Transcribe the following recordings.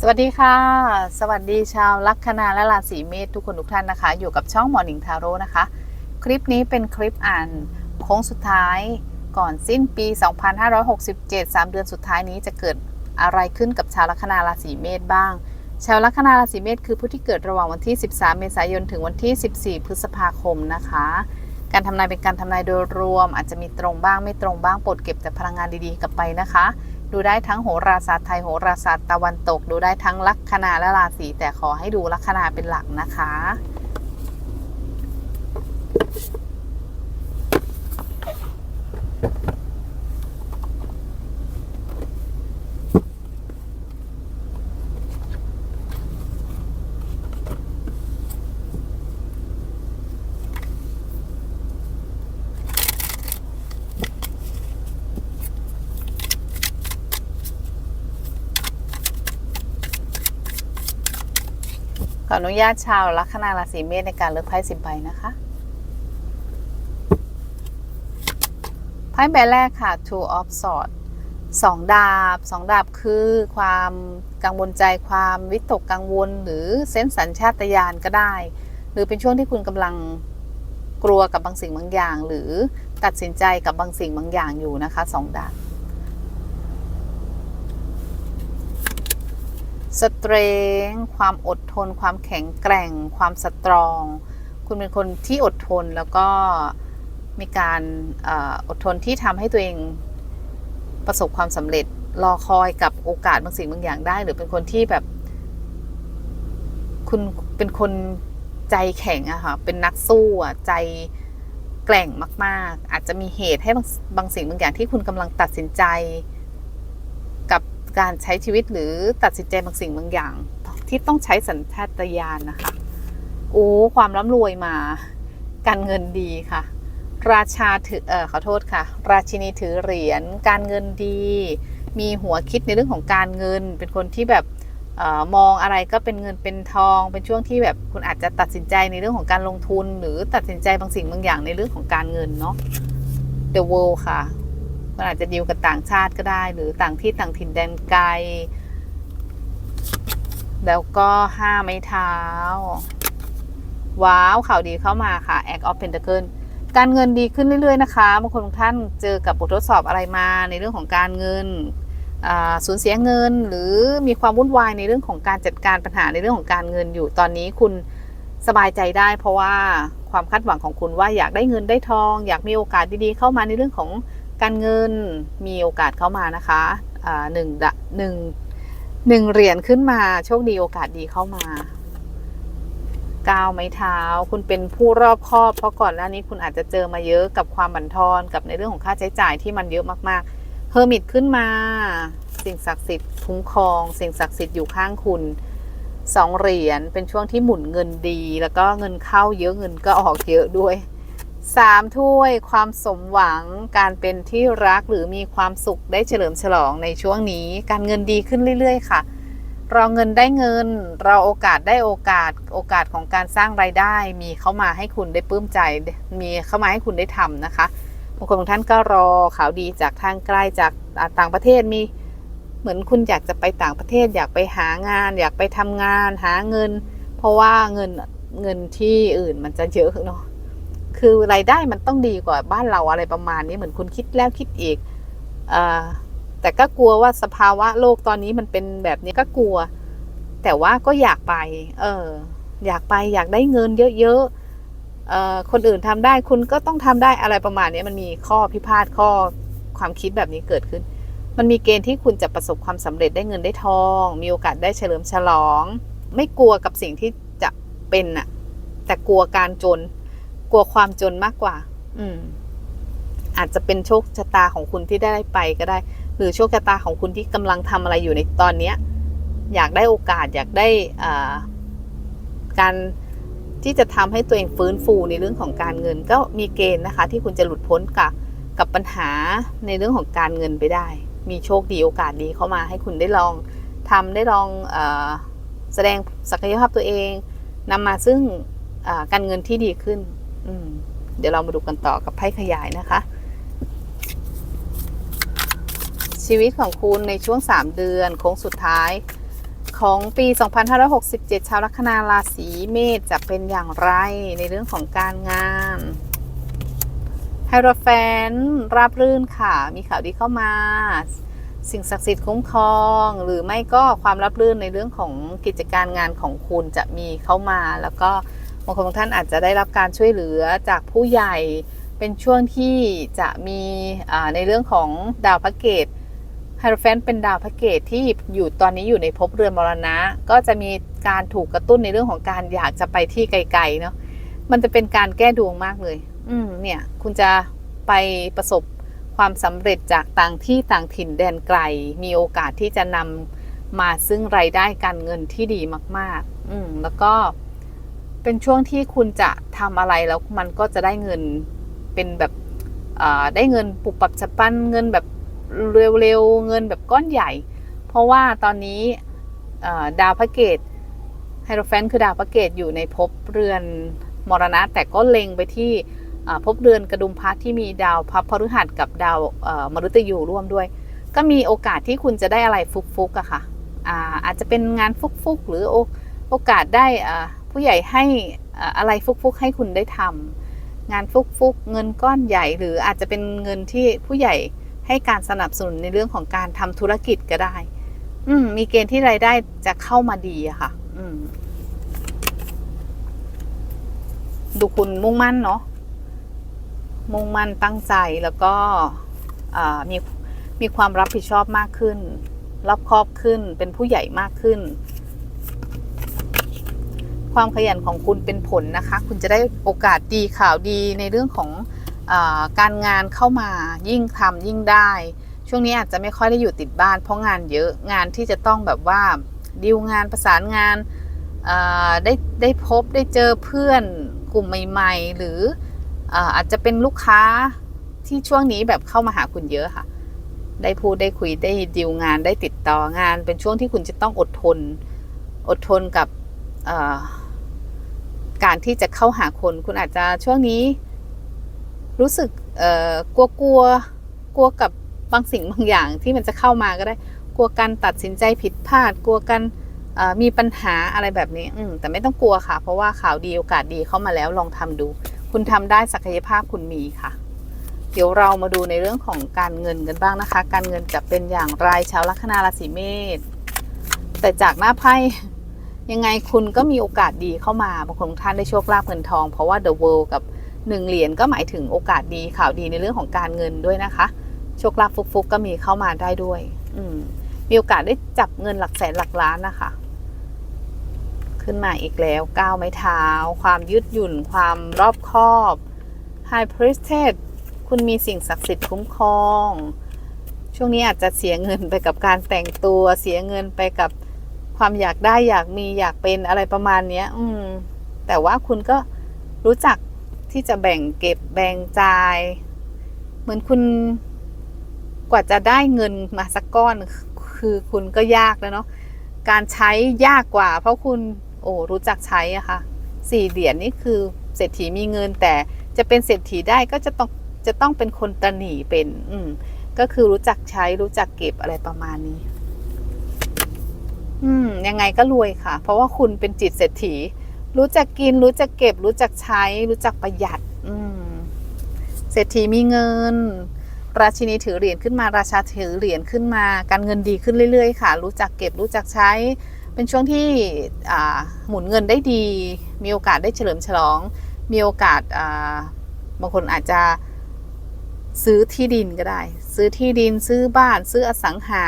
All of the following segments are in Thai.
สวัสดีค่ะ สวัสดีชาวลัคนาและราศีเมษทุกคนทุกท่านนะคะ อยู่กับช่องหมอหนิงทาโร่นะคะ คลิปนี้เป็นคลิปอ่านโค้งสุดท้ายก่อนสิ้นปี 2567 3 เดือนสุดท้ายนี้จะเกิดอะไรขึ้นกับชาวลัคนาราศีเมษบ้าง ชาวลัคนาราศีเมษคือผู้ที่เกิดระหว่างวันที่ 13 เมษายนถึงวันที่ 14 พฤษภาคมนะคะ การทำนายเป็นการทำนายโดยรวม อาจจะมีตรงบ้างไม่ตรงบ้างโปรดเก็บแต่พลังงานดีๆกลับไปนะคะ ดูได้ทั้งโหราศาสตร์ไทยโหราศาสตร์ตะวันตก ดูได้ทั้งลัคนาและราศีแต่ขอให้ดูลัคนาเป็นหลักนะคะ ขออนุญาตชาวลัคนาราศีเมษในการเลือกไพ่สิบใบนะคะ ไพ่ใบแรกค่ะ two of swords สองดาบสองดาบคือความกังวลใจความวิตกกังวล หรือเซนส์สัญชาตญาณก็ได้ หรือเป็นช่วงที่คุณกำลังกลัวกับบางสิ่งบางอย่าง หรือตัดสินใจกับบางสิ่งบางอย่างอยู่นะคะสองดาบ สเตรงความอดทน ความแข็งแกร่ง ความสตรอง คุณเป็นคนที่อดทนแล้วก็มีการอออดทนที่ทำให้ตัวเองประสบความสำเร็จรอคอยกับโอกาสบางสิ่งบางอย่างได้ หรือเป็นคนที่แบบ คุณเป็นคนใจแข็งอะค่ะ เป็นนักสู้อะใจแกร่งมาก ๆ อาจจะมีเหตุให้บางบางสิ่งบางอย่างที่คุณกำลังตัดสินใจ การใช้ชีวิตหรือตัดสินใจบางสิ่งบางอย่าง ที่ต้องใช้สัญชาตญาณนะคะ โอ้ความร่ำรวยมา การเงินดีค่ะ ราชาถือเออขอโทษค่ะ ราชินีถือเหรียญการเงินดี มีหัวคิดในเรื่องของการเงิน เป็นคนที่แบบออมองอะไรก็เป็นเงินเป็นทอง เป็นช่วงที่แบบคุณอาจจะตัดสินใจในเรื่องของการลงทุน หรือตัดสินใจบางสิ่งบางอย่างในเรื่องของการเงินเนาะ The World ค่ะ มันอาจจะดีลกับต่างชาติก็ได้ หรือต่างที่ต่างถิ่นแดนไกล แล้วก็ห้าไม้เท้า ว้าวข่าวดีเข้ามาค่ะ Act of Pentacle การเงินดีขึ้นเรื่อยๆนะคะบางคนท่านเจอกับบททดสอบอะไรมาในเรื่องของการเงินสูญเสียเงินหรือมีความวุ่นวายในเรื่องของการจัดการปัญหาในเรื่องของการเงินอยู่ตอนนี้คุณสบายใจได้ เพราะว่าความคาดหวังของคุณว่าอยากได้เงินได้ทอง อยากมีโอกาสดีๆเข้ามาในเรื่องของ การเงินมีโอกาสเข้ามานะคะหนึ่งดะหนึ่งหนึ่งเหรียญขึ้นมาโชคดีโอกาสดีเข้ามาก้าวไม้เท้า คุณเป็นผู้รอบคอบ เพราะก่อนหน้านี้คุณอาจจะเจอมาเยอะกับความบั่นทอนกับในเรื่องของค่าใช้จ่ายที่มันเยอะมากๆเฮอร์มิตขึ้นมา สิ่งศักดิ์สิทธิ์คุ้มครอง สิ่งศักดิ์สิทธิ์อยู่ข้างคุณสองเหรียญเป็นช่วงที่หมุนเงินดี แล้วก็เงินเข้าเยอะเงินก็ออกเยอะด้วย สามถ้วยความสมหวังการเป็นที่รักหรือมีความสุขได้เฉลิมฉลองในช่วงนี้ การเงินดีขึ้นเรื่อย ๆ ค่ะ เราเงินได้เงิน เราโอกาสได้โอกาสโอกาสของการสร้างรายได้ มีเข้ามาให้คุณได้ปลื้มใจ มีเข้ามาให้คุณได้ทำนะคะบางคนบางท่านก็รอข่าวดีจากทางใกล้จากต่างประเทศมีเหมือนคุณอยากจะไปต่างประเทศ อยากไปหางาน อยากไปทำงาน หาเงิน เพราะว่าเงินเงินที่อื่นมันจะเยอะเนาะ คือรายได้มันต้องดีกว่าบ้านเราอะไรประมาณนี้เหมือนคุณคิดแล้วคิดอีกอแต่ก็กลัวว่าสภาวะโลกตอนนี้มันเป็นแบบนี้ก็กลัว แต่ว่าก็อยากไป เออ อยากไปอยากได้เงินเยอะๆเออคนอื่นทำได้คุณก็ต้องทำได้อะไรประมาณนี้มันมีข้อพิพาทข้อความคิดแบบนี้เกิดขึ้น มันมีเกณฑ์ที่คุณจะประสบความสำเร็จได้เงินได้ทอง มีโอกาสได้เฉลิมฉลอง ไม่กลัวกับสิ่งที่จะเป็นน่ะแต่กลัวการจน กลัวความจนมากกว่า อืม อาจจะเป็นโชคชะตาของคุณที่ได้ไปก็ได้ หรือโชคชะตาของคุณที่กำลังทำอะไรอยู่ในตอนเนี้ย อยากได้โอกาสอยากได้อ่าการที่จะทำให้ตัวเองฟื้นฟูในเรื่องของการเงิน ก็มีเกณฑ์นะคะ ที่คุณจะหลุดพ้นกับกับปัญหาในเรื่องของการเงินไปได้ มีโชคดีโอกาสดีเข้ามาให้คุณได้ลองทำได้ลองอแสดงศักยภาพตัวเองนำมาซึ่งการเงินที่ดีขึ้น เดี๋ยวเรามาดูกันต่อกับไพ่ขยายนะคะ ชีวิตของคุณในช่วง 3 เดือนโค้งสุดท้ายของปี 2567 ชาวลัคนาราศีเมษจะเป็นอย่างไรในเรื่องของการงานไฮโรแฟนราบรื่นค่ะ มีข่าวดีเข้ามา สิ่งศักดิ์สิทธิ์คุ้มครอง หรือไม่ก็ความรับรื่นในเรื่องของกิจการงานของคุณจะมีเข้ามา แล้วก็ บางคนบางท่านอาจจะได้รับการช่วยเหลือจากผู้ใหญ่เป็นช่วงที่จะมีในเรื่องของดาวพระเกตไฮโรแฟนเป็นดาวพระเกตที่อยู่ตอนนี้อยู่ในภพเรือนมรณะ ก็จะมีการถูกกระตุ้นในเรื่องของการอยากจะไปที่ไกลๆเนาะมันจะเป็นการแก้ดวงมากเลย อืมเนี่ย คุณจะไปประสบความสำเร็จจากต่างที่ต่างถิ่นแดนไกล มีโอกาสที่จะนำมาซึ่งรายได้การเงินที่ดีมาก ๆ อืมแล้วก็ เป็นช่วงที่คุณจะทำอะไรแล้วมันก็จะได้เงินเป็นแบบได้เงินปุบปับฉับพลันเงินแบบเร็วๆเงินแบบก้อนใหญ่ เพราะว่าตอนนี้ดาวพระเกตไฮโรแฟนคือดาวพระเกตอยู่ในภพเรือนมรณะ แต่ก็เล็งไปที่ภพเรือนกระดุมพระที่มีดาวพับพฤหัสกับดาวมฤตยูร่วมด้วย ก็มีโอกาสที่คุณจะได้อะไรฟุกๆอะค่ะอาอาจจะเป็นงานฟุกๆ หรือโอโอกาสได้ ผู้ใหญ่ให้อะไรฟุกๆให้คุณได้ทำงานฟุกๆเงินก้อนใหญ่ หรืออาจจะเป็นเงินที่ผู้ใหญ่ให้การสนับสนุนในเรื่องของการทำธุรกิจก็ได้ อืม มีเกณฑ์ที่รายได้จะเข้ามาดีอะค่ะ อืม ดูคุณมุ่งมั่นเนาะมุ่งมั่นตั้งใจแล้วก็มีมีความรับผิดชอบมากขึ้นรอบครอบขึ้นเป็นผู้ใหญ่มากขึ้น ความขยันของคุณเป็นผลนะคะ คุณจะได้โอกาสดีข่าวดีในเรื่องของอการงานเข้ามายิ่งทำยิ่งได้ ช่วงนี้อาจจะไม่ค่อยได้อยู่ติดบ้าน เพราะงานเยอะงานที่จะต้องแบบว่าดีลงานประสานงานได้ได้พบได้เจอเพื่อนกลุ่มใหม่ ๆ หรืออาจจะเป็นลูกค้าที่ช่วงนี้แบบเข้ามาหาคุณเยอะค่ะ ได้พูดได้คุยได้ดีลงานได้ติดต่องาน เป็นช่วงที่คุณจะต้องอดทน อดทนกับ การที่จะเข้าหาคน คุณอาจจะช่วงนี้ รู้สึกเออกลัวกลัวกลัวกับบางสิ่งบางอย่างที่มันจะเข้ามาก็ได้ กลัวการตัดสินใจผิดพลาด กลัวกันมีปัญหาอะไรแบบนี้ อืแต่ไม่ต้องกลัวค่ะ เพราะว่าข่าวดีโอกาสดีเข้ามาแล้วลองทำดู คุณทำได้ศักยภาพคุณมีค่ะ เดี๋ยวเรามาดูในเรื่องของการเงินกันบ้างนะคะ การเงินจะเป็นอย่างไรชาวลัคนาราศีเมษแต่จากหน้าไพ่ ยังไงคุณก็มีโอกาสดีเข้ามาบางคนท่านได้โชคลาภเงินทอง เพราะว่า The World กับหนึ่งเหรียญก็หมายถึงโอกาสดีข่าวดีในเรื่องของการเงินด้วยนะคะ โชคลาภฟุกๆก็มีเข้ามาได้ด้วย อืมมีโอกาสได้จับเงินหลักแสนหลักล้านนะคะ ขึ้นมาอีกแล้วก้าวไม้เท้า ความยืดหยุ่น ความรอบคอบ High Priestess คุณมีสิ่งศักดิ์สิทธิ์คุ้มครอง ช่วงนี้อาจจะเสียเงินไปกับการแต่งตัวเสียเงินไปกับ ความอยากได้อยากมีอยากเป็นอะไรประมาณเนี้ย อืม แต่ว่าคุณก็รู้จักที่จะแบ่งเก็บแบ่งจ่าย เหมือนคุณกว่าจะได้เงินมาสักก้อน คือคุณก็ยากแล้วเนาะการใช้ยากกว่า เพราะคุณโอ้รู้จักใช้อะค่ะสี่เหรียญนี่คือเศรษฐีมีเงิน แต่จะเป็นเศรษฐีได้ก็จะต้องจะต้องเป็นคนตระหนีเป็น อืมก็คือรู้จักใช้รู้จักเก็บอะไรประมาณนี้ อืมยังไงก็รวยค่ะ เพราะว่าคุณเป็นจิตเศรษฐี รู้จักกิน รู้จักเก็บ รู้จักใช้ รู้จักประหยัด อืมเศรษฐีมีเงิน ราชินีถือเหรียญขึ้นมาราชาถือเหรียญขึ้นมา การเงินดีขึ้นเรื่อยๆ ค่ะ รู้จักเก็บรู้จักใช้ เป็นช่วงที่หมุนเงินได้ดี มีโอกาสได้เฉลิมฉลอง มีโอกาสาบางคนอาจจะซื้อที่ดินก็ได้ ซื้อที่ดินซื้อบ้าน ซื้ออสังหา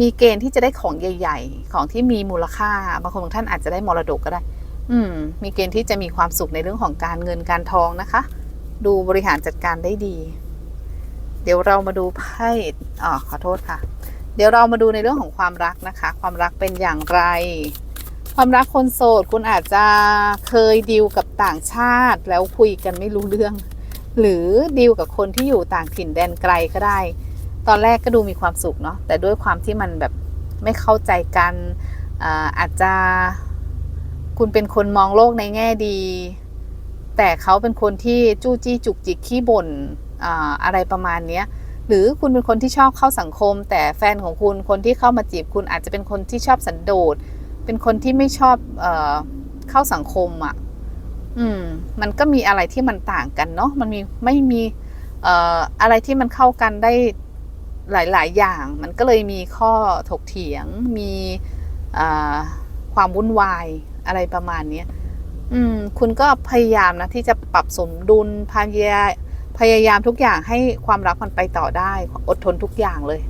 มีเกณฑ์ที่จะได้ของใหญ่ ๆ ของที่มีมูลค่า บางคนบางท่านอาจจะได้มรดกก็ได้ อืม มีเกณฑ์ที่จะมีความสุขในเรื่องของการเงินการทองนะคะ ดูบริหารจัดการได้ดี เดี๋ยวเรามาดูไพ่อ๋อขอโทษค่ะ เดี๋ยวเรามาดูในเรื่องของความรักนะคะ ความรักเป็นอย่างไร ความรักคนโสดคุณอาจจะเคยดีลกับต่างชาติ แล้วคุยกันไม่รู้เรื่อง หรือดีลกับคนที่อยู่ต่างถิ่นแดนไกลก็ได้ ตอนแรกก็ดูมีความสุขเนาะแต่ด้วยความที่มันแบบไม่เข้าใจกันอาจจะคุณเป็นคนมองโลกในแง่ดี แต่เขาเป็นคนที่จู้จี้จุกจิกขี้บ่นอะไรประมาณนี้หรือคุณเป็นคนที่ชอบเข้าสังคม แต่แฟนของคุณคนที่เข้ามาจีบคุณอาจจะเป็นคนที่ชอบสันโดษ เป็นคนที่ไม่ชอบเอเข้าสังคมอะ่ะอืมมันก็มีอะไรที่มันต่างกันเนาะมันมีไม่มีอออะไรที่มันเข้ากันได้ หลาย ๆ อย่างมันก็เลยมีข้อถกเถียงมีความวุ่นวายอะไรประมาณนี้อืมคุณก็พยายามนะที่จะปรับสมดุลพยายามพยายามทุกอย่างให้ความรักมันไปต่อได้ อดทนทุกอย่างเลย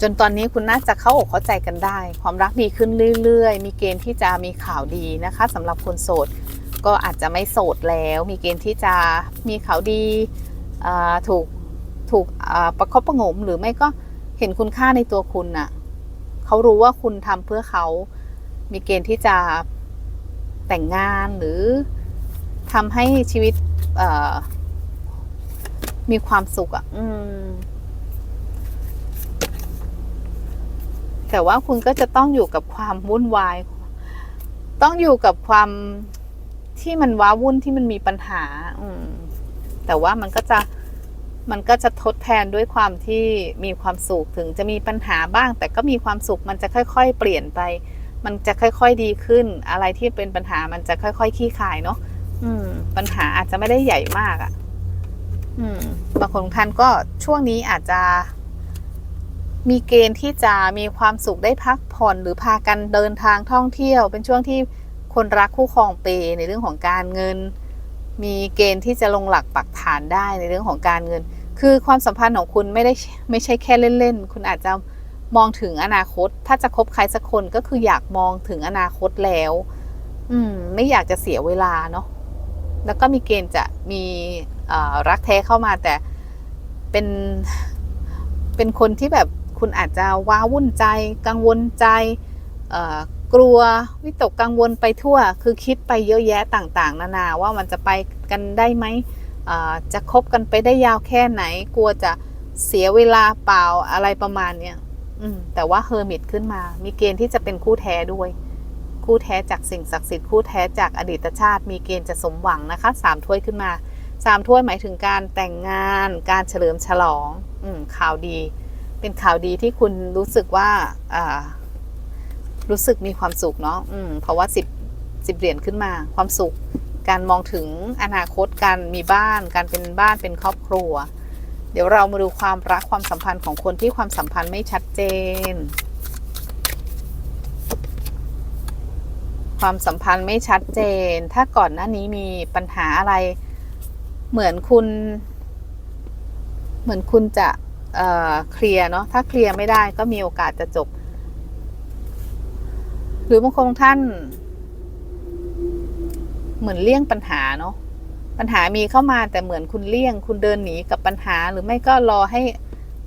จนตอนนี้คุณน่าจะเข้าอกเข้าใจกันได้ ความรักดีขึ้นเรื่อย ๆ มีเกณฑ์ที่จะมีข่าวดีนะคะสำหรับคนโสด ก็อาจจะไม่โสดแล้ว มีเกณฑ์ที่จะมีข่าวดีถูก ถูกอ่าประคบประหงมหรือไม่ก็เห็นคุณค่าในตัวคุณน่ะเขารู้ว่าคุณทำเพื่อเขามีเกณฑ์ที่จะแต่งงานหรือทำให้ชีวิตเอ่อมีความสุขอะ่ะอืมแต่ว่าคุณก็จะต้องอยู่กับความวุ่นวาย ต้องอยู่กับความที่มันว้าวุ่นที่มันมีปัญหา อืม แต่ว่ามันก็จะ มันก็จะทดแทนด้วยความที่มีความสุขถึงจะมีปัญหาบ้าง แต่ก็มีความสุขมันจะค่อยๆ เปลี่ยนไป มันจะค่อยๆดีขึ้น อะไรที่เป็นปัญหามันจะค่อยๆคลี่คลายเนาะอืม ปัญหาอาจจะไม่ได้ใหญ่มากอะ่ะ อืมบางคนท่านก็ช่วงนี้อาจจะมีเกณฑ์ที่จะมีความสุขได้พักผ่อนหรือพากันเดินทางท่องเที่ยว เป็นช่วงที่คนรักคู่ครองเปในเรื่องของการเงิน มีเกณฑ์ที่จะลงหลักปักฐานได้ในเรื่องของการเงิน คือความสัมพันธ์ของคุณไม่ได้ไม่ใช่แค่เล่นๆ คุณอาจจะมองถึงอนาคต ถ้าจะคบใครสักคนก็คืออยากมองถึงอนาคตแล้ว อืม ไม่อยากจะเสียเวลาเนาะ แล้วก็มีเกณฑ์จะมีรักแท้เข้ามาแต่เป็น เป็นคนที่แบบคุณอาจจะว้าวุ่นใจ กังวลใจกลัววิตกกังวลไปทั่ว คือคิดไปเยอะแยะต่าง ๆ นานาว่ามันจะไปกันได้ไหม จะคบกันไปได้ยาวแค่ไหน กลัวจะเสียเวลาเปล่าอะไรประมาณเนี้ยแต่ว่าเฮอร์มิตขึ้นมา มีเกณฑ์ที่จะเป็นคู่แท้ด้วย คู่แท้จากสิ่งศักดิ์สิทธิ์คู่แท้จากอดีตชาติ มีเกณฑ์จะสมหวังนะคะสามถ้วยขึ้นมาสามถ้วยหมายถึงการแต่งงาน การเฉลิมฉลองอข่าวดี เป็นข่าวดีที่คุณรู้สึกว่ารู้สึกมีความสุขเนาะเพราะว่าสิบสิบเหรียญขึ้นมาความสุข การมองถึงอนาคตการมีบ้าน การเป็นบ้านเป็นครอบครัว เดี๋ยวเรามาดูความรักความสัมพันธ์ของคนที่ความสัมพันธ์ไม่ชัดเจน ความสัมพันธ์ไม่ชัดเจน ถ้าก่อนหน้านี้มีปัญหาอะไร เหมือนคุณ เหมือนคุณจะเเคลียร์เนาะถ้าเคลียร์ไม่ได้ก็มีโอกาสจะจบ หรือบางคนท่าน เหมือนเลี่ยงปัญหาเนาะปัญหามีเข้ามาแต่เหมือนคุณเลี่ยง คุณเดินหนีกับปัญหา หรือไม่ก็รอให้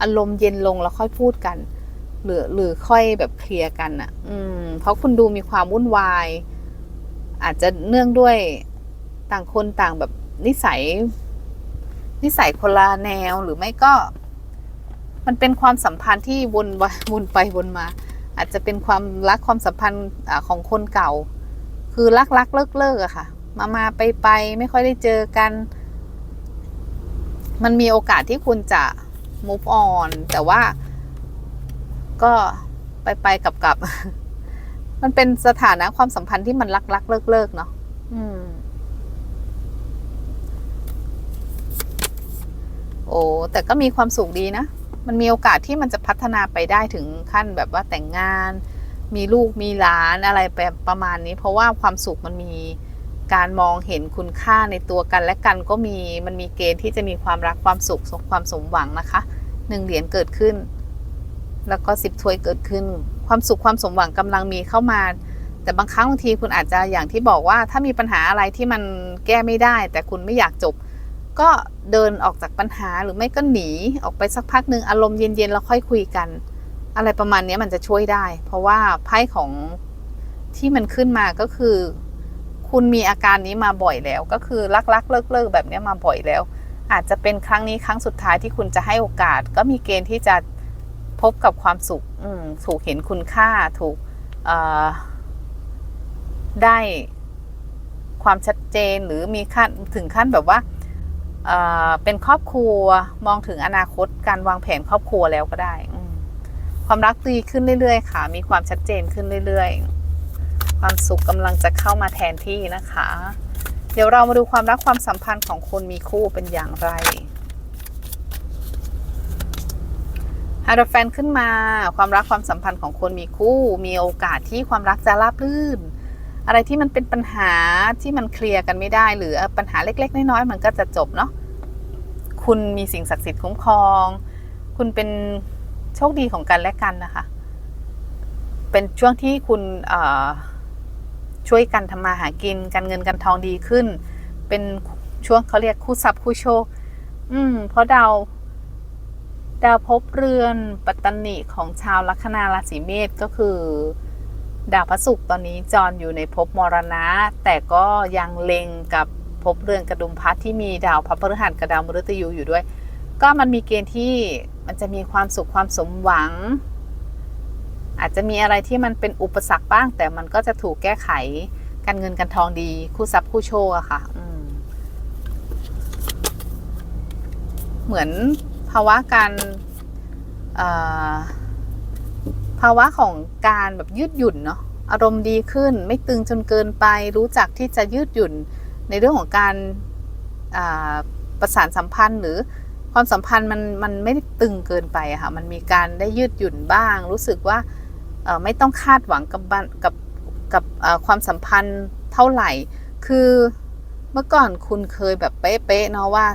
อารมณ์เย็นลงแล้วค่อยพูดกัน หรือหรือค่อยแบบเคลียร์กันอะ่ะ อืม เพราะคุณดูมีความวุ่นวาย อาจจะเนื่องด้วยต่างคนต่างแบบนิสัย นิสัยคนละแนวหรือไม่ก็ มันเป็นความสัมพันธ์ที่วนวนไปวนมา อาจจะเป็นความรักความสัมพันธ์ของคนเก่า คือรักรักเลิกเลิกอะค่ะ มามาไปไปไม่ค่อยได้เจอกัน มันมีโอกาสที่คุณจะ move on แต่ว่า ก็ไปไปกลับกลับมันเป็นสถานะความสัมพันธ์ที่มันรักรักเลิกเลิกเนาะอืม โอ้แต่ก็มีความสุขดีนะ มันมีโอกาสที่มันจะพัฒนาไปได้ถึงขั้นแบบว่าแต่งงาน มีลูกมีหลานอะไรแบบประมาณนี้ เพราะว่าความสุขมันมี การมองเห็นคุณค่าในตัวกันและกันก็มีมันมีเกณฑ์ที่จะมีความรักความสุขความสมหวังนะคะหนึ่งเหรียญเกิดขึ้น แล้วก็สิบถ้วยเกิดขึ้น ความสุขความสมหวังกำลังมีเข้ามา แต่บางครั้งบางทีคุณอาจจะอย่างที่บอกว่าถ้ามีปัญหาอะไรที่มันแก้ไม่ได้ แต่คุณไม่อยากจบ ก็เดินออกจากปัญหาหรือไม่ก็หนีออกไปสักพักหนึ่งอารมณ์เย็นๆแล้วค่อยคุยกัน อะไรประมาณนี้มันจะช่วยได้ เพราะว่าไพ่ของที่มันขึ้นมาก็คือ คุณมีอาการนี้มาบ่อยแล้ว ก็คือรักๆ เลิกๆแบบนี้มาบ่อยแล้ว อาจจะเป็นครั้งนี้ครั้งสุดท้ายที่คุณจะให้โอกาส ก็มีเกณฑ์ที่จะพบกับความสุขถูกเห็นคุณค่าถูกได้ความชัดเจนหรือมีขั้นถึงขั้นแบบว่าเเป็นครอบครัวมองถึงอนาคตการวางแผนครอบครัวแล้วก็ได้ ความรักดีขึ้นเรื่อยๆ ค่ะ มีความชัดเจนขึ้นเรื่อย ๆ ความสุขกำลังจะเข้ามาแทนที่นะคะ เดี๋ยวเรามาดูความรักความสัมพันธ์ของคนมีคู่เป็นอย่างไรฮาร์ดแฟนขึ้นมา ความรักความสัมพันธ์ของคนมีคู่ มีโอกาสที่ความรักจะราบรื่น อะไรที่มันเป็นปัญหาที่มันเคลียร์กันไม่ได้ หรือปัญหาเล็ก ๆ น้อยๆมันก็จะจบเนาะคุณมีสิ่งศักดิ์สิทธิ์คุ้มครอง คุณเป็นโชคดีของกันและกันนะคะ เป็นช่วงที่คุณเช่วยกันทำมาหากินการเงินการทองดีขึ้น เป็นช่วงเขาเรียกคู่ทรัพย์คู่โชค อืม เพราะดาวดาวภพบเรือนปัตตนิของชาวลัคนาราศีเมษก็คือ ดาวพระศุกร์ตอนนี้จรอยู่ในภพมรณะ แต่ก็ยังเล็งกับภพเรือนกระดุมพัดที่มีดาวพระพฤหัสกับดาวมฤตยูอยู่ด้วย ก็มันมีเกณฑ์ที่มันจะมีความสุขความสมหวัง อาจจะมีอะไรที่มันเป็นอุปสรรคบ้าง แต่มันก็จะถูกแก้ไขการเงินการทองดี คู่ทรัพย์คู่โชคอะค่ะเหมือนภาวะการภาวะของการแบบยืดหยุ่นเนาะอารมณ์ดีขึ้น ไม่ตึงจนเกินไป รู้จักที่จะยืดหยุ่นในเรื่องของการาประสานสัมพันธ์หรือความสัมพันธ์มันมันไม่ตึงเกินไปอะค่ะ มันมีการได้ยืดหยุ่นบ้าง รู้สึกว่า ไม่ต้องคาดหวังกับบกับกับความสัมพันธ์เท่าไหร่ คือเมื่อก่อนคุณเคยแบบเป๊ะๆเนาะว่า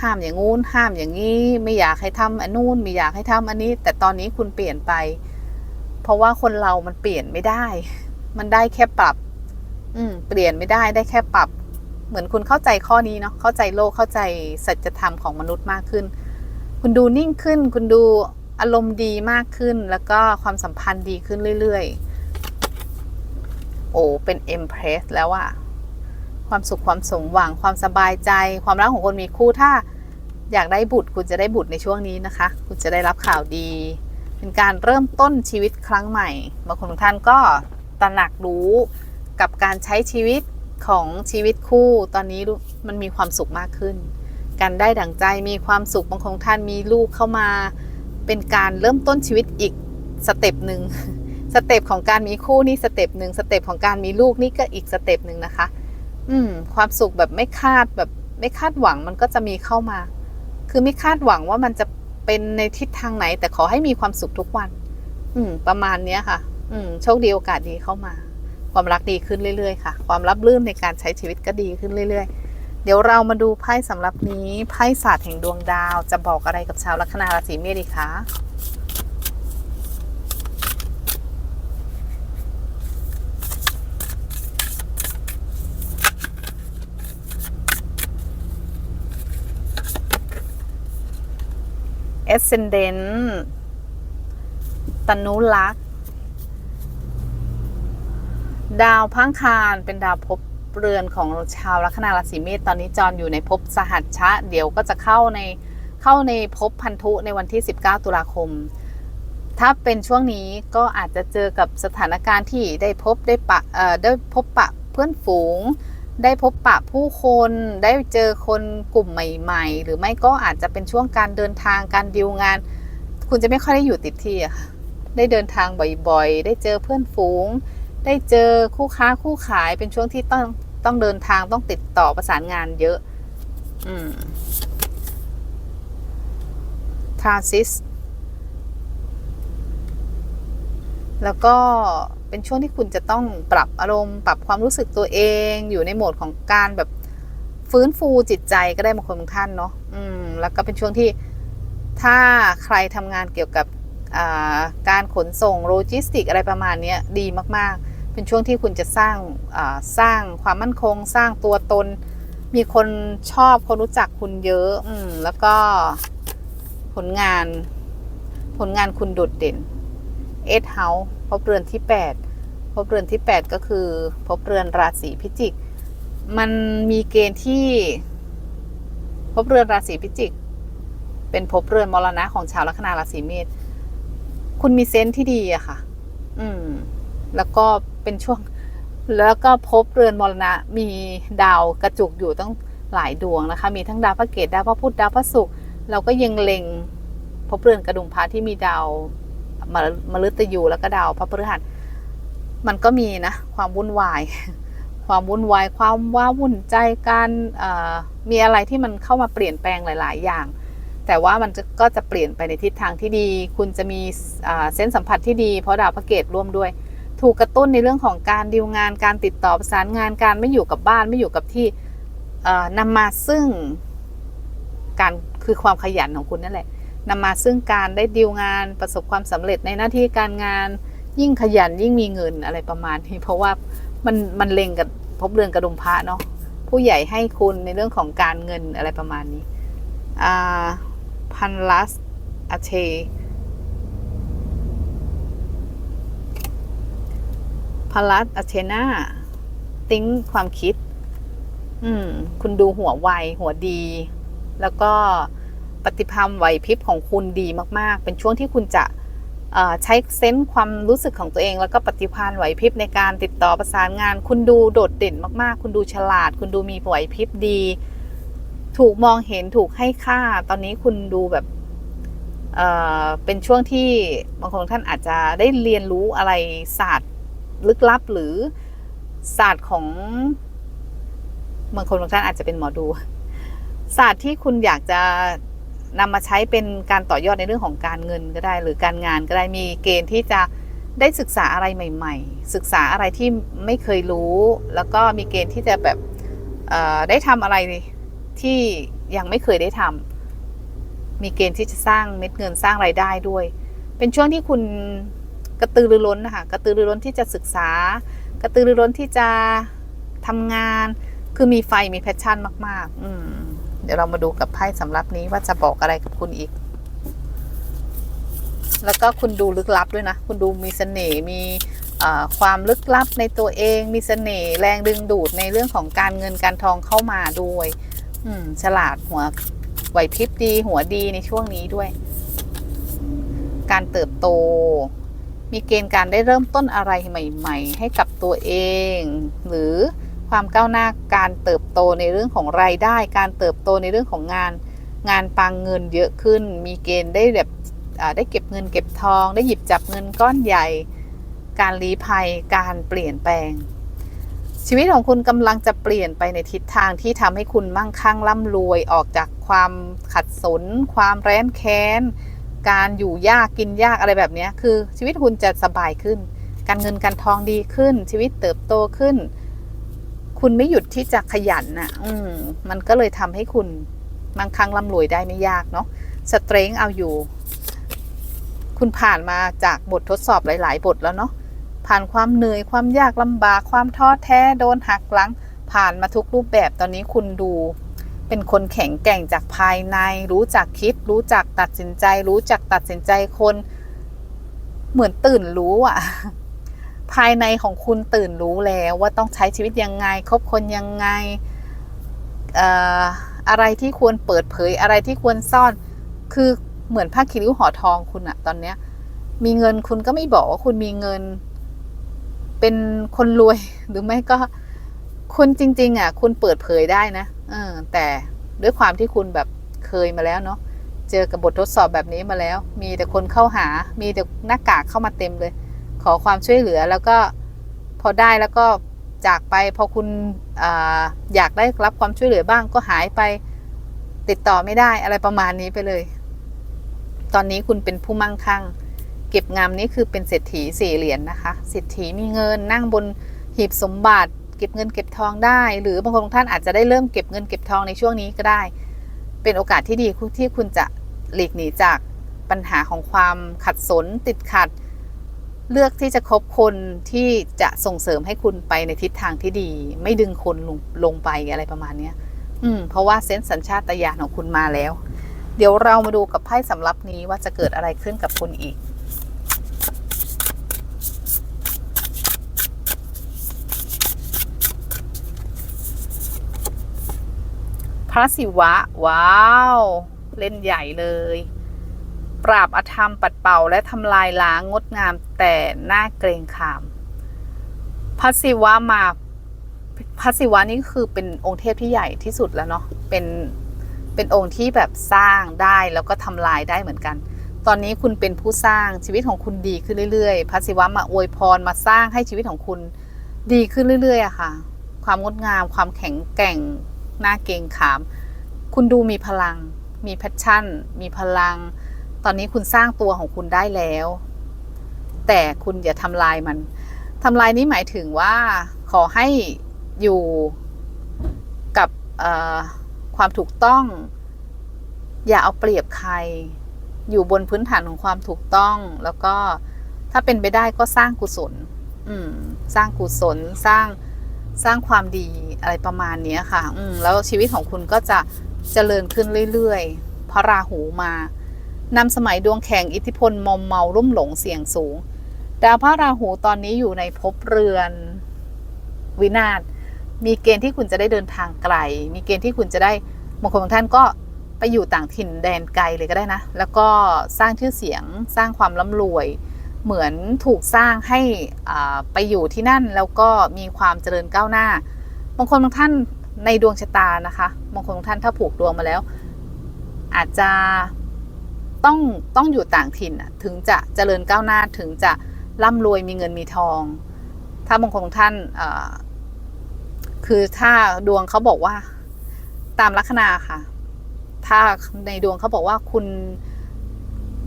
ห้ามอย่างงู้นห้ามอย่างนี้ ไม่อยากให้ทำอันนู้นไม่อยากให้ทำอันนี้ แต่ตอนนี้คุณเปลี่ยนไป เพราะว่าคนเรามันเปลี่ยนไม่ได้ มันได้แค่ปรับ อืมเปลี่ยนไม่ได้ได้แค่ปรับ เหมือนคุณเข้าใจข้อนี้เนาะเข้าใจโลกเข้าใจสัจธรรมของมนุษย์มากขึ้น คุณดูนิ่งขึ้น คุณดู อารมณ์ดีมากขึ้นแล้วก็ความสัมพันธ์ดีขึ้นเรื่อยๆ โอ้ เป็นเอ็มเพรสแล้วอะความสุขความสมหวังความสบายใจ ความรักของคนมีคู่ถ้าอยากได้บุตรคุณจะได้บุตรในช่วงนี้นะคะ คุณจะได้รับข่าวดี เป็นการเริ่มต้นชีวิตครั้งใหม่บางคนทุกท่านก็ตระหนักรู้กับการใช้ชีวิตของชีวิตคู่ ตอนนี้มันมีความสุขมากขึ้น การได้ดั่งใจมีความสุขบางคนท่านมีลูกเข้ามา เป็นการเริ่มต้นชีวิตอีกสเต็ปหนึ่งสเต็ปของการมีคู่นี่สเต็ปหนึ่งสเต็ปของการมีลูกนี่ก็อีกสเต็ปหนึ่งนะคะ อืม ความสุขแบบไม่คาดแบบไม่คาดหวังมันก็จะมีเข้ามา คือไม่คาดหวังว่ามันจะเป็นในทิศทางไหน แต่ขอให้มีความสุขทุกวัน อืม ประมาณเนี้ยค่ะ อืม โชคดีโอกาสดีเข้ามา ความรักดีขึ้นเรื่อยๆค่ะ ความรับรื่นในการใช้ชีวิตก็ดีขึ้นเรื่อย ๆ เดี๋ยวเรามาดูไพ่สำหรับนี้ไพ่ศาสตร์แห่งดวงดาว จะบอกอะไรกับชาวลัคนาราศีเมษดีคะ Ascendant ตนุลักษ์ ดาวพังคารเป็นดาวภพ เรือนของชาวลัคนาราศีเมษตอนนี้จรอยู่ในภพสหัชชะ เดี๋ยวก็จะเข้าในเข้าในภพพันธุในวันที่ 19 ตุลาคม ถ้าเป็นช่วงนี้ก็อาจจะเจอกับสถานการณ์ที่ได้พบได้ปะเอ่อได้พบปะเพื่อนฝูง ได้พบปะผู้คนได้เจอคนกลุ่มใหม่ ๆ หรือไม่ก็อาจจะเป็นช่วงการเดินทางการดิวงาน คุณจะไม่ค่อยได้อยู่ติดที่อะค่ะได้เดินทางบ่อยๆ ได้เจอเพื่อนฝูง ได้เจอคู่ค้าคู่ขายเป็นช่วงที่ต้องต้องเดินทางต้องติดต่อประสานงานเยอะ อืมทราซิส แล้วก็เป็นช่วงที่คุณจะต้องปรับอารมณ์ ปรับความรู้สึกตัวเองอยู่ในโหมดของการแบบฟื้นฟูจิตใจก็ได้บางคนบางท่านเนาะอืม แล้วก็เป็นช่วงที่ถ้าใครทำงานเกี่ยวกับการขนส่งโลจิสติกอะไรประมาณนี้ดีมาก ๆ เป็นช่วงที่คุณจะสร้างสร้างความมั่นคง สร้างตัวตน มีคนชอบคนรู้จักคุณเยอะ อืมแล้วก็ผลงาน ผลงานคุณโดดเด่นเอสเฮาส์พบเรือนที่8พบเรือนที่ 8 ก็คือพบเรือนราศีพิจิก มันมีเกณฑ์ที่พบเรือนราศีพิจิก เป็นพบเรือนมรณะของชาวลัคนาราศีเมษคุณมีเซนส์ที่ดีอะค่ะ อืม แล้วก็เป็นช่วงแล้วก็พบเรือนมรณะมีดาวกระจุกอยู่ตั้งหลายดวงนะคะ มีทั้งดาวพระเกตดาวพระพุธดาวพระศุกร์เราก็ยังเล็งพบเรือนกระดุมพระที่มีดาวมฤมฤตยูแล้วก็ดาวพระพฤหัสมันก็มีนะความวุ่นวาย ความวุ่นวายความว้าวุ่นใจการมีอะไรที่มันเข้ามาเปลี่ยนแปลงหลาย ๆ อย่าง แต่ว่ามันก็จะเปลี่ยนไปในทิศทางที่ดี คุณจะมีเส้นสัมผัสที่ดี เพราะดาวพระเกตร่วมด้วย ถูกกระตุ้นในเรื่องของการดีลงานการติดต่อประสานงานการไม่อยู่กับบ้านไม่อยู่กับที่นำมาซึ่งการคือความขยันของคุณนั่นแหละนำมาซึ่งการได้ดีลงานประสบความสำเร็จในหน้าที่การงาน ยิ่งขยันยิ่งมีเงินอะไรประมาณนี้ เพราะว่ามันมันเล็งกับพบเรือนกระดุมพระเนาะผู้ใหญ่ให้คุณในเรื่องของการเงินอะไรประมาณนี้พันลัสอาเท พลัสอเทนาติ้งความคิด อืม คุณดูหัวไวหัวดี แล้วก็ปฏิภาณไหวพริบของคุณดีมาก ๆ เป็นช่วงที่คุณจะใช้เซนส์ความรู้สึกของตัวเอง แล้วก็ปฏิภาณไหวพริบในการติดต่อประสานงาน คุณดูโดดเด่นมาก ๆ คุณดูฉลาด คุณดูมีไหวพริบดี ถูกมองเห็นถูกให้ค่า ตอนนี้คุณดูแบบเเป็นช่วงที่บางคนท่านอาจจะได้เรียนรู้อะไรศาสตร์ ลึกลับหรือศาสตร์ของบางคนบางท่านอาจจะเป็นหมอดู ศาสตร์ที่คุณอยากจะนำมาใช้เป็นการต่อยอดในเรื่องของการเงินก็ได้ หรือการงานก็ได้มีเกณฑ์ที่จะได้ศึกษาอะไรใหม่ ๆ ศึกษาอะไรที่ไม่เคยรู้ แล้วก็มีเกณฑ์ที่จะแบบเอ่อได้ทำอะไรที่ยังไม่เคยได้ทำมีเกณฑ์ที่จะสร้างเม็ดเงินสร้างไรายได้ด้วย เป็นช่วงที่คุณ กระตือรือร้นนะคะกระตือรือร้นที่จะศึกษา กระตือรือร้นที่จะทำงาน คือมีไฟมีแพชชั่นมาก ๆ อืมเดี๋ยวเรามาดูกับไพ่สำรับนี้ว่าจะบอกอะไรกับคุณอีก แล้วก็คุณดูลึกลับด้วยนะ คุณดูมีเสน่ห์ มีความลึกลับในตัวเอง มีเสน่ห์แรงดึงดูดในเรื่องของการเงินการทองเข้ามาด้วย อืม ฉลาดหัวไหวพริบดี หัวดีในช่วงนี้ด้วย การเติบโต มีเกณฑ์การได้เริ่มต้นอะไรใหม่ ๆ ให้กับตัวเอง หรือความก้าวหน้าการเติบโตในเรื่องของรายได้ การเติบโตในเรื่องของงาน งานปังเงินเยอะขึ้น มีเกณฑ์ได้แบบได้เก็บเงินเก็บทอง ได้หยิบจับเงินก้อนใหญ่ การลี้ภัยการเปลี่ยนแปลง ชีวิตของคุณกำลังจะเปลี่ยนไปในทิศทางที่ทำให้คุณมั่งคั่งร่ำรวยออกจากความขัดสน ความแร้นแค้น การอยู่ยากกินยากอะไรแบบนี้คือชีวิตคุณจะสบายขึ้น การเงินการทองดีขึ้น ชีวิตเติบโตขึ้น คุณไม่หยุดที่จะขยันน่ะ อืมมันก็เลยทำให้คุณมั่งคั่งร่ำรวยได้ไม่ยากเนาะสเตรงเอาอยู่ คุณผ่านมาจากบททดสอบหลาย ๆ บทแล้วเนาะผ่านความเหนื่อยความยากลำบากความท้อแท้โดนหักหลัง ผ่านมาทุกรูปแบบตอนนี้คุณดู เป็นคนแข็งแกร่งจากภายใน รู้จักคิด รู้จักตัดสินใจ รู้จักตัดสินใจคน เหมือนตื่นรู้อะภายในของคุณตื่นรู้แล้วว่าต้องใช้ชีวิตยังไง คบคนยังไงเอ่ออะไรที่ควรเปิดเผยอะไรที่ควรซ่อน คือเหมือนผ้าคีริ้วห่อทองคุณอะตอนเนี้ย มีเงินคุณก็ไม่บอกว่าคุณมีเงิน เป็นคนรวยหรือไม่ก็ คุณจริง ๆอะคุณเปิดเผยได้นะ เออแต่ด้วยความที่คุณแบบเคยมาแล้วเนาะเจอกับบททดสอบแบบนี้มาแล้ว มีแต่คนเข้าหา มีแต่หน้ากากเข้ามาเต็มเลย ขอความช่วยเหลือแล้วก็พอได้แล้วก็จากไปพอคุณออยากได้รับความช่วยเหลือบ้างก็หายไปติดต่อไม่ได้อะไรประมาณนี้ไปเลย ตอนนี้คุณเป็นผู้มั่งคั่ง เก็บงามนี้คือเป็นเศรษฐีสี่เหรียญนนะคะเศรษฐีมีเงินนั่งบนหีบสมบัติ เก็บเงินเก็บทองได้ หรือบางคนท่านอาจจะได้เริ่มเก็บเงินเก็บทองในช่วงนี้ก็ได้ เป็นโอกาสที่ดีที่คุณจะหลีกหนีจากปัญหาของความขัดสนติดขัด เลือกที่จะคบคนที่จะส่งเสริมให้คุณไปในทิศทางที่ดี ไม่ดึงคนลงลงไปอะไรประมาณเนี้ย อืม เพราะว่าเซนส์สัญชาตญาณของคุณมาแล้ว เดี๋ยวเรามาดูกับไพ่สำรับนี้ว่าจะเกิดอะไรขึ้นกับคุณอีก พระศิวะ ว้าว เล่นใหญ่เลย ปราบอธรรมปัดเป่าและทำลายล้างงดงามแต่น่าเกรงขาม พระศิวะมาพระศิวะนี่คือเป็นองค์เทพที่ใหญ่ที่สุดแล้วเนาะเป็นเป็นองค์ที่แบบสร้างได้แล้วก็ทำลายได้เหมือนกัน ตอนนี้คุณเป็นผู้สร้างชีวิตของคุณดีขึ้นเรื่อยๆ พระศิวะมาอวยพรมาสร้างให้ชีวิตของคุณดีขึ้นเรื่อยๆอะค่ะ ความงดงามความแข็งแกร่ง หน่าเกงขาม คุณดูมีพลัง มีแพชชั่น มีพลัง ตอนนี้คุณสร้างตัวของคุณได้แล้ว แต่คุณอย่าทำลายมันทำลายนี้หมายถึงว่าขอให้อยู่กับความถูกต้อง อย่าเอาเปรียบใคร อยู่บนพื้นฐานของความถูกต้อง แล้วก็ถ้าเป็นไปได้ก็สร้างกุศล อืม สร้างกุศล สร้าง สร้างความดีอะไรประมาณนี้ค่ะ อืมแล้วชีวิตของคุณก็จะเจริญขึ้นเรื่อยๆเพราะราหูมานำสมัยดวงแข่งอิทธิพลมอมเมารุ่มหลงเสี่ยงสูง ดาวพระราหูตอนนี้อยู่ในภพเรือนวินาศมีเกณฑ์ที่คุณจะได้เดินทางไกล มีเกณฑ์ที่คุณจะได้บางคนบางท่านก็ไปอยู่ต่างถิ่นแดนไกลเลยก็ได้นะ แล้วก็สร้างชื่อเสียงสร้างความร่ำรวย เหมือนถูกสร้างให้อ่าไปอยู่ที่นั่นแล้วก็มีความเจริญก้าวหน้าบางคนบางท่านในดวงชะตานะคะบางคนบางท่านถ้าผูกดวงมาแล้ว อาจจะต้องต้องอยู่ต่างถิ่นถึงจะเจริญก้าวหน้าถึงจะร่ำรวยมีเงินมีทอง ถ้าบางคนบางท่านคือถ้าดวงเขาบอกว่า ตามลัคนาค่ะ ถ้าในดวงเขาบอกว่าคุณ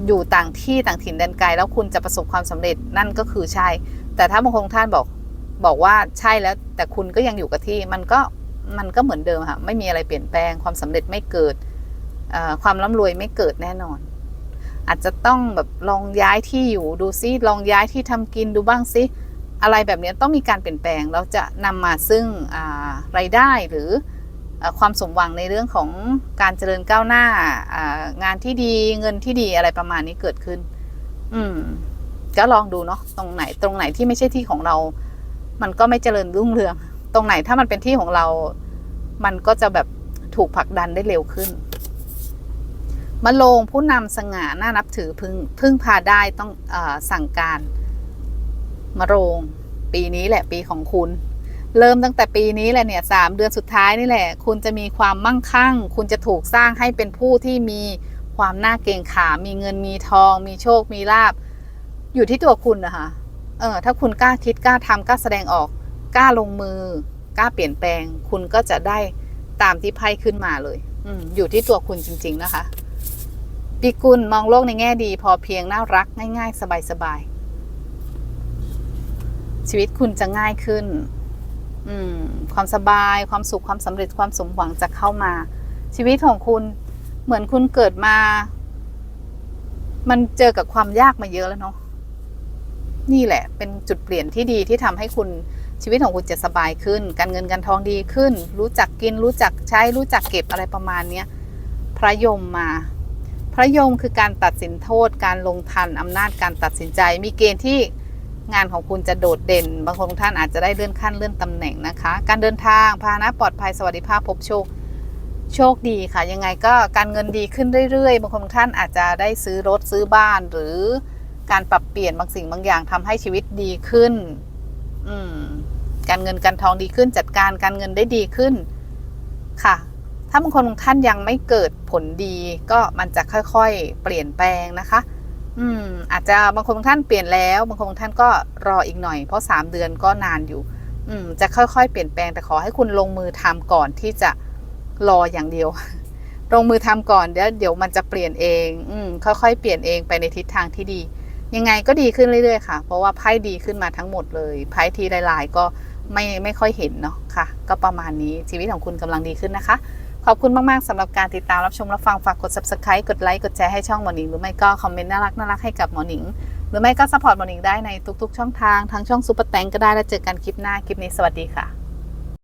อยู่ต่างที่ต่างถิ่นแดนไกลแล้วคุณจะประสบความสำเร็จนั่นก็คือใช่ แต่ถ้าบางคนบางท่านบอกบอกว่าใช่แล้วแต่คุณก็ยังอยู่กับที่มันก็มันก็เหมือนเดิมค่ะไม่มีอะไรเปลี่ยนแปลงความสำเร็จไม่เกิดความร่ำรวยไม่เกิดแน่นอน อาจจะต้องแบบลองย้ายที่อยู่ดูซิลองย้ายที่ทำกินดูบ้างซิอะไรแบบนี้ต้องมีการเปลี่ยนแปลงแล้วจะนำมาซึ่งารายได้หรือ ความสมหวังในเรื่องของการเจริญก้าวหน้า งานที่ดีเงินที่ดีอะไรประมาณนี้เกิดขึ้น อืม ก็ลองดูเนาะตรงไหน ตรงไหนที่ไม่ใช่ที่ของเรา มันก็ไม่เจริญรุ่งเรือง ตรงไหนถ้ามันเป็นที่ของเรา มันก็จะแบบถูกผลักดันได้เร็วขึ้นมะโรงผู้นำสง่าน่านับถือพึ่งพึ่งพาได้ต้องอสั่งการมะโรงปีนี้แหละปีของคุณ เริ่มตั้งแต่ปีนี้แหละเนี่ยสามเดือนสุดท้ายนี่แหละ คุณจะมีความมั่งคั่ง คุณจะถูกสร้างให้เป็นผู้ที่มีความน่าเกรงขามมีเงินมีทอง มีโชคมีลาบ อยู่ที่ตัวคุณนะคะเออถ้าคุณกล้าคิดกล้าทำกล้าแสดงออกกล้าลงมือกล้าเปลี่ยนแปลง คุณก็จะได้ตามที่ไพ่ขึ้นมาเลย อืมอยู่ที่ตัวคุณจริง ๆ นะคะปีกุลมองโลกในแง่ดี พอเพียงน่ารักง่าย ๆ สบายๆชีวิตคุณจะง่ายขึ้น อืมความสบายความสุขความสำเร็จความสมหวังจะเข้ามา ชีวิตของคุณเหมือนคุณเกิดมา มันเจอกับความยากมาเยอะแล้วเนาะนี่แหละ เป็นจุดเปลี่ยนที่ดีที่ทำให้คุณชีวิตของคุณจะสบายขึ้น การเงินการทองดีขึ้น รู้จักกิน รู้จักใช้ รู้จักเก็บอะไรประมาณเนี้ยพระยมมา พระยมคือการตัดสินโทษ การลงทันอำนาจการตัดสินใจ มีเกณฑ์ที่ งานของคุณจะโดดเด่น บางคนท่านอาจจะได้เลื่อนขั้นเลื่อนตำแหน่งนะคะ การเดินทางพาหนะปลอดภัยสวัสดิภาพพบโชคโชคดีค่ะ ยังไงก็การเงินดีขึ้นเรื่อยๆ บางคนท่านอาจจะได้ซื้อรถซื้อบ้าน หรือการปรับเปลี่ยนบางสิ่งบางอย่างทำให้ชีวิตดีขึ้น อืม การเงินการทองดีขึ้นจัดการการเงินได้ดีขึ้น ค่ะ ถ้าบางคนท่านยังไม่เกิดผลดี ก็มันจะค่อยๆ เปลี่ยนแปลงนะคะ อืม อาจจะบางคนบางท่านเปลี่ยนแล้ว บางคนบางท่านก็รออีกหน่อย เพราะสามเดือนก็นานอยู่ อืม จะค่อยๆ เปลี่ยนแปลงแต่ขอให้คุณลงมือทำก่อนที่จะรออย่างเดียว ลงมือทำก่อนเดี๋ยวเดี๋ยวมันจะเปลี่ยนเอง อืม ค่อยๆ เปลี่ยนเองไปในทิศทางที่ดี ยังไงก็ดีขึ้นเรื่อยๆค่ะ เพราะว่าไพ่ดีขึ้นมาทั้งหมดเลยไพ่ทีหลายๆก็ไม่ไม่ค่อยเห็นเนาะค่ะ ก็ประมาณนี้ชีวิตของคุณกำลังดีขึ้นนะคะ ขอบคุณมาก ๆสำหรับการติดตามรับชมรับฟังฝากกด subscribe กดไลค์กดแชร์ให้ช่องหมอหนิง หรือไม่ก็คอมเมนต์น่ารักน่ารักให้กับหมอหนิง หรือไม่ก็สปอร์ตหมอหนิงได้ในทุก ๆ ช่องทางทั้งช่องซูเปอร์แตงก็ได้แล้วเจอกันคลิปหน้าคลิปนี้สวัสดีค่ะ